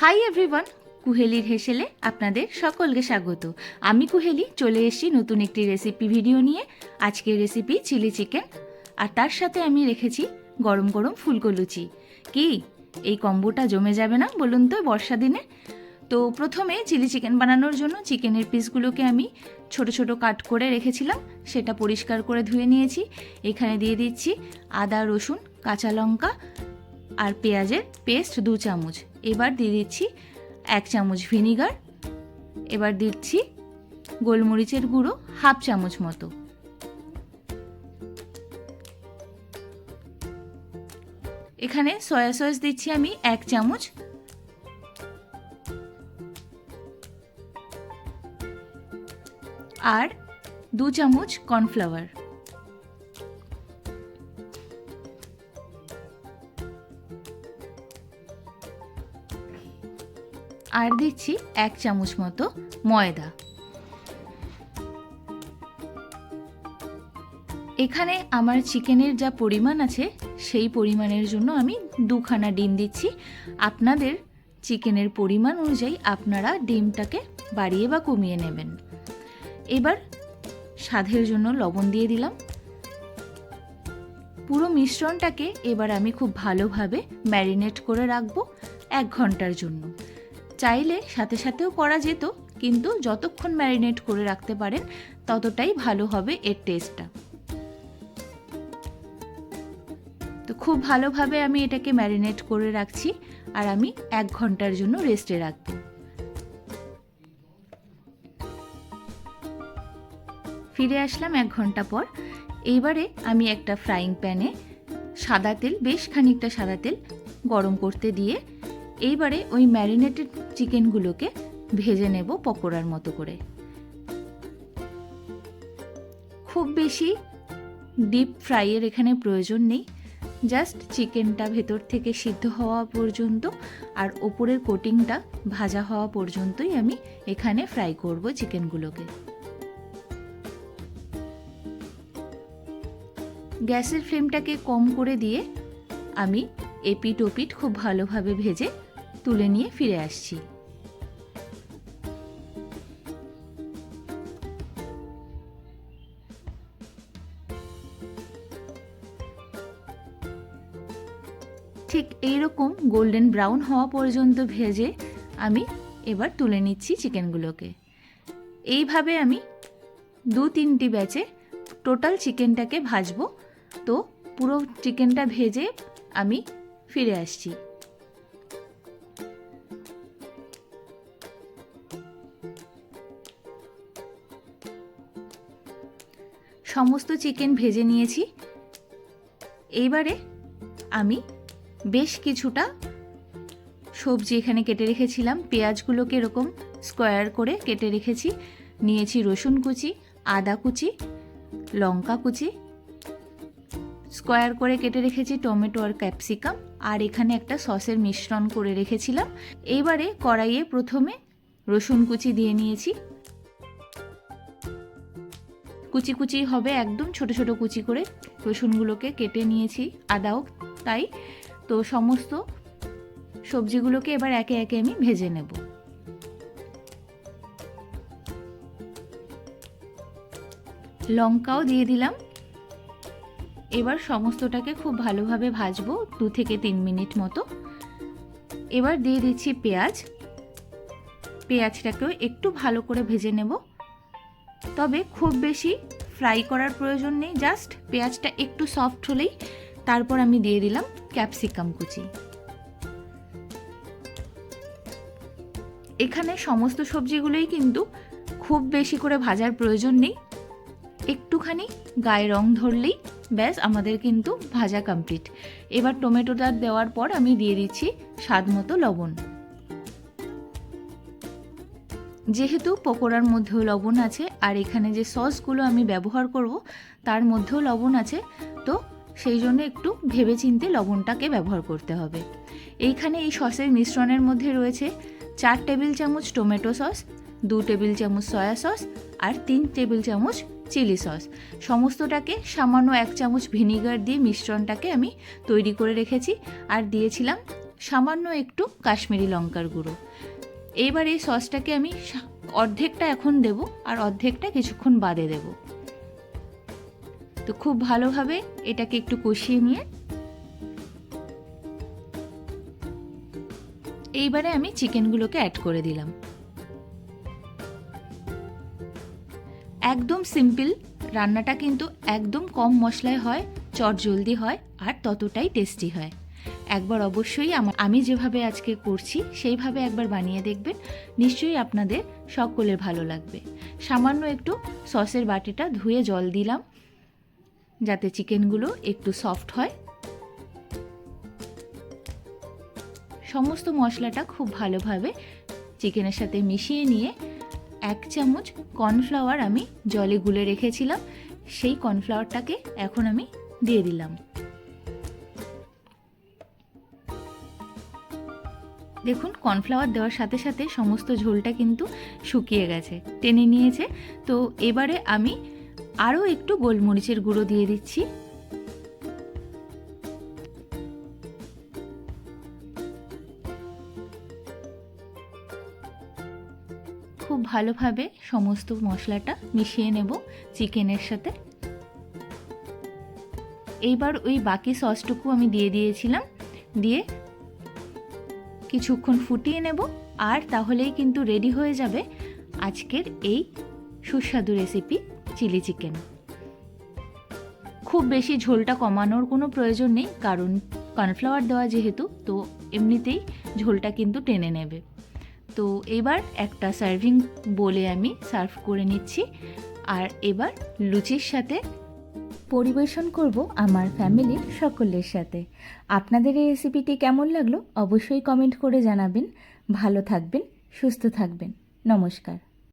Hi everyone কুহেলির হেসেলে আপনাদের সকলকে স্বাগত। আমি কুহেলি, চলে এসেছি নতুন একটি রেসিপি ভিডিও নিয়ে। আজকের রেসিপি চিলি চিকেন আর তার সাথে আমি রেখেছি গরম গরম ফুলকো লুচি। কি? এই কম্বোটা জমে যাবে না বলুন তো বর্ষা দিনে? তো প্রথমে চিলি চিকেন বানানোর জন্য চিকেনের পিসগুলোকে আমি ছোট ছোট কাট করে রেখেছিলাম। সেটা পরিষ্কার করে ধুয়ে নিয়েছি। এখানে দিয়ে দিচ্ছি আদা, রসুন, কাঁচা লঙ্কা আর পেঁয়াজের পেস্ট দু চামচ। এবার দিয়ে দিচ্ছি এক চামচ ভিনিগার, এবার দিচ্ছি গোলমরিচের গুঁড়ো হাফ চামচ মতো। এখানে সয়া সস দিচ্ছি আমি এক চামচ। আর দু চামচ কর্নফ্লাওয়ার। আর দিচ্ছি এক চামচ মতো ময়দা। এখানে আমার চিকেনের যা পরিমাণ আছে, সেই পরিমাণের জন্য আমি দুখানা ডিম দিচ্ছি। আপনাদের চিকেনের পরিমাণ অনুযায়ী আপনারা ডিমটাকে বাড়িয়ে বা কমিয়ে নেবেন। এবার স্বাদের জন্য লবণ দিয়ে দিলাম। পুরো মিশ্রণটাকে এবার আমি খুব ভালোভাবে ম্যারিনেট করে রাখব এক ঘণ্টার জন্য। চাইলে সাথে সাথেও করা যেত, কিন্তু যতক্ষণ ম্যারিনেট করে রাখতে পারেন, ততটাই ভালো হবে এর টেস্টটা তো খুব ভালোভাবে আমি এটাকে ম্যারিনেট করে রাখছি, আর আমি এক ঘণ্টার জন্য রেস্টে রাখব। ফিরে আসলাম এক ঘণ্টা পর। এইবারে আমি একটা ফ্রাইং প্যানে সাদা তেল, বেশ খানিকটা সাদা তেল গরম করতে দিয়ে এইবারে ওই ম্যারিনেটেড চিকেনগুলোকে ভেজে নেব পকোড়ার মতো করে। খুব বেশি ডিপ ফ্রাইয়ের এখানে প্রয়োজন নেই, জাস্ট চিকেনটা ভেতর থেকে সিদ্ধ হওয়া পর্যন্ত আর ওপরের কোটিংটা ভাজা হওয়া পর্যন্তই আমি এখানে ফ্রাই করব চিকেনগুলোকে। গ্যাসের ফ্লেমটাকে কম করে দিয়ে আমি এপিট ওপিট খুব ভালোভাবে ভেজে তুলে নিয়ে ফিরে আসছি। ঠিক এইরকম গোল্ডেন ব্রাউন হওয়া পর্যন্ত ভেজে আমি এবার তুলে নিচ্ছি চিকেনগুলোকে। এইভাবে আমি দু তিনটি ব্যাচে টোটাল চিকেনটাকে ভাজবো। তো পুরো চিকেনটা ভেজে আমি ফিরে আসছি। সমস্ত চিকেন ভেজে নিয়েছি। এইবারে আমি বেশ কিছুটা সবজি এখানে কেটে রেখেছিলাম। পেঁয়াজগুলোকে এরকম স্কোয়ার করে কেটে রেখেছি। নিয়েছি রসুন কুচি, আদা কুচি, লঙ্কা কুচি। স্কোয়ার করে কেটে রেখেছি টমেটো আর ক্যাপসিকাম। আর এখানে একটা সসের মিশ্রণ করে রেখেছিলাম। এইবারে কড়াইয়ে প্রথমে রসুন কুচি দিয়ে নিয়েছি। কুচি কুচি হবে একদম ছোট ছোট কুচি করে। রসুনগুলোকে কেটে নিয়েছি আদাও তাই। তো সমস্ত সবজিগুলোকে এবার একে একে আমি ভেজে নেব। লঙ্কাও দিয়ে দিলাম। এবার সমস্তটাকে খুব ভালোভাবে ভাজবো দু থেকে তিন মিনিট মতো। এবার দিয়ে দিচ্ছি পেঁয়াজ। পেঁয়াজটাকেও একটু ভালো করে ভেজে নেব। তবে খুব বেশি ফ্রাই করার প্রয়োজন নেই, জাস্ট পেঁয়াজটা একটু সফট হলেই তারপর আমি দিয়ে দিলাম ক্যাপসিকাম কুচি। এখানে সমস্ত সবজিগুলোই কিন্তু খুব বেশি করে ভাজার প্রয়োজন নেই। একটুখানি গায়ে রং ধরলেই ব্যাস, আমাদের কিন্তু ভাজা কমপ্লিট এবার টমেটোটা দেওয়ার পর আমি দিয়ে দিচ্ছি স্বাদ মতো লবণ। যেহেতু পকোড়ার মধ্যেও লবণ আছে, আর এখানে যে সসগুলো আমি ব্যবহার করব, তার মধ্যেও লবণ আছে, তো সেই জন্য একটু ভেবেচিন্তে লবণটাকে ব্যবহার করতে হবে। এইখানে এই সসের মিশ্রণের মধ্যে রয়েছে চার টেবিল চামচ টমেটো সস, দু টেবিল চামচ সয়া সস, আর তিন টেবিল চামচ চিলি সস। সমস্তটাকে সামান্য এক চামচ ভিনিগার দিয়ে মিশ্রণটাকে আমি তৈরি করে রেখেছি, আর দিয়েছিলাম সামান্য একটু কাশ্মীরি লঙ্কার গুঁড়ো। এইবার এই সসটাকে আমি অর্ধেকটা এখন দেব আর অর্ধেকটা কিছুক্ষণ বাদে দেব। তো খুব ভালোভাবে এটাকে একটু কষিয়ে নিয়ে এইবারে আমি চিকেনগুলোকে অ্যাড করে দিলাম। একদম সিম্পল রান্নাটা কিন্তু একদম কম মশলায় হয় চট জলদি হয় আর ততটাই টেস্টি হয়। একবার অবশ্যই আমা- যেভাবে আজকে করছি, সেইভাবে একবার বানিয়ে দেখবেন। নিশ্চয়ই আপনাদের সকলের ভালো লাগবে। সামান্য একটু সসের বাটিটা ধুয়ে জল দিলাম, যাতে চিকেনগুলো একটু সফট হয়। সমস্ত মশলাটা খুব ভালোভাবে চিকেনের সাথে মিশিয়ে নিয়ে এক চামচ কর্নফ্লাওয়ার আমি জলে গুলে রেখেছিলাম। সেই কর্নফ্লাওয়ারটাকে এখন আমি দিয়ে দিলাম। দেখুন কর্নফ্লাওয়ার দেওয়ার সাথে সাথে সমস্ত ঝোলটা কিন্তু শুকিয়ে গেছে, টেনে নিয়েছে। তো এবারে আমি আরও একটু গোলমরিচের গুঁড়ো দিয়ে দিচ্ছি। খুব ভালোভাবে সমস্ত মশলাটা মিশিয়ে নেব চিকেনের সাথে। এইবার ওই বাকি সসটুকু আমি দিয়ে দিয়েছিলাম, দিয়ে কিছুক্ষণ ফুটিয়ে নেব আর তাহলেই কিন্তু রেডি হয়ে যাবে আজকের এই সুস্বাদু রেসিপি চিলি চিকেন। খুব বেশি ঝোলটা কমানোর কোনো প্রয়োজন নেই, কারণ কর্নফ্লাওয়ার দেওয়া যেহেতু, তো এমনিতেই ঝোলটা কিন্তু টেনে নেবে। তো এবার একটা সার্ভিং বলে আমি সার্ভ করে নিচ্ছি। আর এবার লুচির সাথে পরিবেশন করব আমার ফ্যামিলির সকলের সাথে। আপনাদের এই রেসিপিটি কেমন লাগল অবশ্যই কমেন্ট করে জানাবেন। ভালো থাকবেন, সুস্থ থাকবেন। নমস্কার।